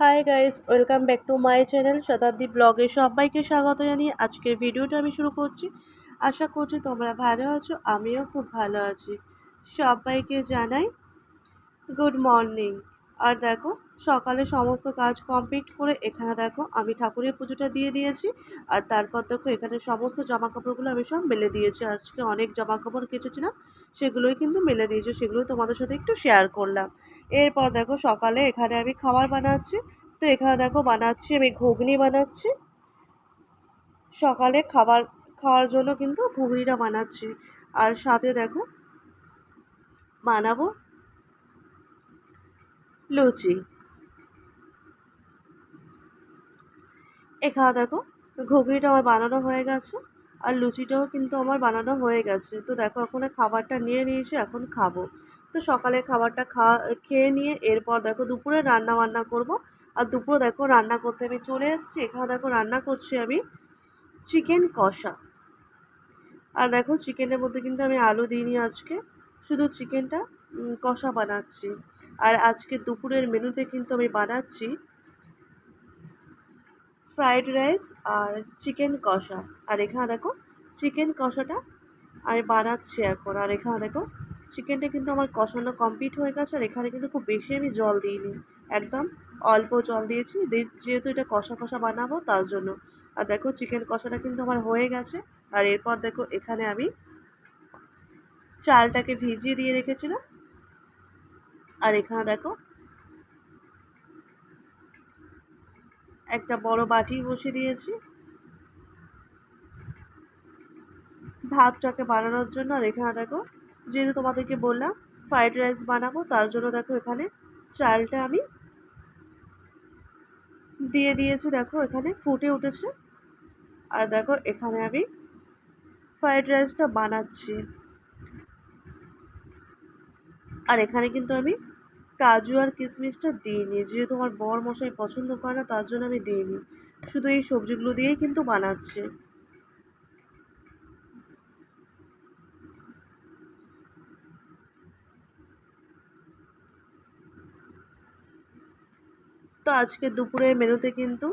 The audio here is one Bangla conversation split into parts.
Hi guys welcome back to my channel Shatabdi ব্লগে সবাইকে স্বাগত জানিয়ে আজকের ভিডিওটা আমি শুরু করছি। আশা করছি তোমরা ভালো আছো, আমিও খুব ভালো আছি। সবাইকে জানাই গুড মর্নিং আর দেখো, সকালে সমস্ত কাজ কমপ্লিট করে এখানে দেখো, আমি ঠাকুরের পুজোটা দিয়ে দিয়েছি। আর তারপর দেখো, এখানে সমস্ত জামা কাপড়গুলো আমি সব মেলে দিয়েছি। আজকে অনেক জামা কাপড় কেচেছিলাম, সেগুলোই কিন্তু মেলে দিয়েছি, সেগুলোই তোমাদের সাথে একটু শেয়ার করলাম। এরপর দেখো, সকালে এখানে আমি খাবার বানাচ্ছি। তো এখানে দেখো, বানাচ্ছি আমি ঘুগনি বানাচ্ছি। সকালে খাবার খাওয়ার জন্য কিন্তু ঘুগনিটা বানাচ্ছি। আর সাথে দেখো, বানাবো লুচি। এখানে দেখো, ঘুগনিটা আমার বানানো হয়ে গেছে আর লুচিটাও কিন্তু আমার বানানো হয়ে গেছে। তো দেখো, এখন খাবারটা নিয়ে নিয়েছি, এখন খাব। তো সকালে খাবারটা খাওয়া, খেয়ে নিয়ে এরপর দেখো দুপুরে রান্না বান্না করব। আর দুপুরে দেখো রান্না করতে আমি চলে এসেছি। এখানে দেখো, রান্না করছি আমি চিকেন কষা। আর দেখো, চিকেনের মধ্যে কিন্তু আমি আলু দিইনি আজকে। শুধু চিকেনটা কষা বানাচ্ছি। আর আজকে দুপুরের মেনুতে কিন্তু আমি বানাচ্ছি ফ্রাইড রাইস আর চিকেন কষা। আর এখানে দেখো, চিকেন কষাটা আমি বানাচ্ছি এখন। আর এখানে দেখো, চিকেনটা কিন্তু আমার কষানো কমপ্লিট হয়ে গেছে। আর এখানে কিন্তু খুব বেশি আমি জল দিইনি। একদম অল্প জল দিয়েছি। যেহেতু এটা কষা কষা বানাবো তার জন্য। আর দেখো, চিকেন কষাটা কিন্তু আমার হয়ে গেছে। আর এরপর দেখো, এখানে আমি চালটাকে ভিজিয়ে দিয়ে রেখেছিলাম। আর এখানে দেখো একটা বড় বাটি বসিয়ে দিয়েছি। ভাতটাকে বানানোর জন্য আর এখানে দেখো, যেহেতু তোমাদেরকে বললাম ফ্রাইড রাইস বানাবো, তার জন্য দেখো এখানে চালটা আমি দিয়ে দিয়েছি। দেখো এখানে ফুটে উঠেছে। আর দেখো এখানে আমি ফ্রাইড রাইসটা বানাচ্ছি। আর এখানে কিন্তু আমি কাজু আর কিশমিশটা দিইনি। যেহেতু আমার বর মশাই পছন্দ করে না, তার জন্য আমি দিইনি। শুধু এই সবজিগুলো দিয়েই কিন্তু বানাচ্ছে। তো আজকে দুপুরের মেনুতে কিন্তু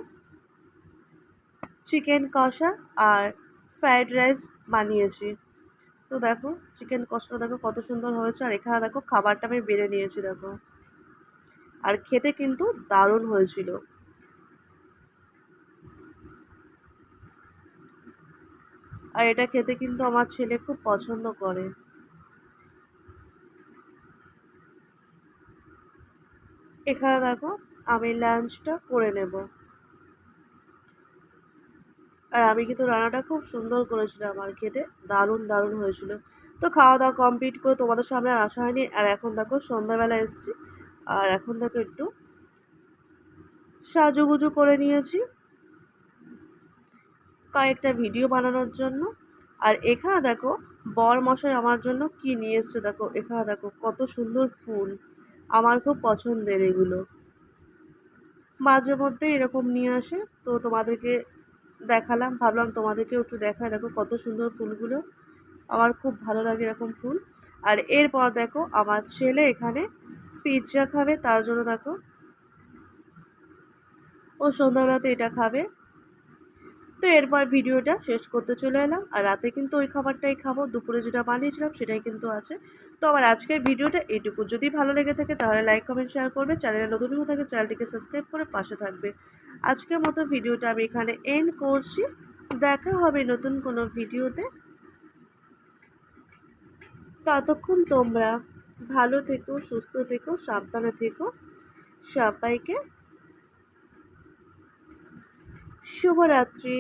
চিকেন কষা আর ফ্রায়েড রাইস বানিয়েছি। তো দেখো, চিকেন কষাটা দেখো কত সুন্দর হয়েছে। আর এখানে দেখো খাবারটা আমি বেড়ে নিয়েছি, দেখো। আর খেতে কিন্তু দারুণ হয়েছিল। আর এটা খেতে কিন্তু আমার ছেলে খুব পছন্দ করে। এখানে দেখো, আমি লাঞ্চটা করে নেব। আর আমি কিন্তু রান্নাটা খুব সুন্দর করেছিলাম আর খেতে দারুণ দারুণ হয়েছিল। তো খাওয়া দাওয়া কমপ্লিট করে তোমাদের সামনে আর আসা হয়নি। আর এখন দেখো, সন্ধ্যাবেলা এসছি। আর এখন দেখো একটু সাজুগুজু করে নিয়েছি। কয়েকটা ভিডিও বানানোর জন্য। আর এখানে দেখো বর মশাই আমার জন্য কি নিয়ে এসছে দেখো এখানে দেখো, কত সুন্দর ফুল। আমার খুব পছন্দের এগুলো। মাঝে মধ্যে এরকম নিয়ে আসে, তো তোমাদেরকে দেখালাম, ভাবলাম তোমাদেরকেও একটু দেখায় দেখো কত সুন্দর ফুলগুলো। আমার খুব ভালো লাগে এরকম ফুল। আর এরপর দেখো, আমার ছেলে এখানে পিৎজা খাবে, তার জন্য দেখো। ও সন্ধ্যাবেলাতে এটা খাবে। তো এরপর ভিডিওটা শেষ করতে চলে এলাম। আর রাতে কিন্তু ওই খাবারটাই খাব। দুপুরে যেটা বানিয়েছিলাম সেটাই কিন্তু আছে। তো আমার আজকের ভিডিওটা এইটুকু যদি ভালো লেগে থাকে তাহলে লাইক, কমেন্ট, শেয়ার করবে। চ্যানেলে নতুন হয়ে থাকে চ্যানেলটিকে সাবস্ক্রাইব করে পাশে থাকবে। আজকের মতো ভিডিওটা আমি এখানে এন্ড করছি। দেখা হবে নতুন কোনো ভিডিওতে। ততক্ষণ তোমরা ভালো থেকো সুস্থ থেকো সাবধানে থেকো। সবাইকে শুভরাত্রি।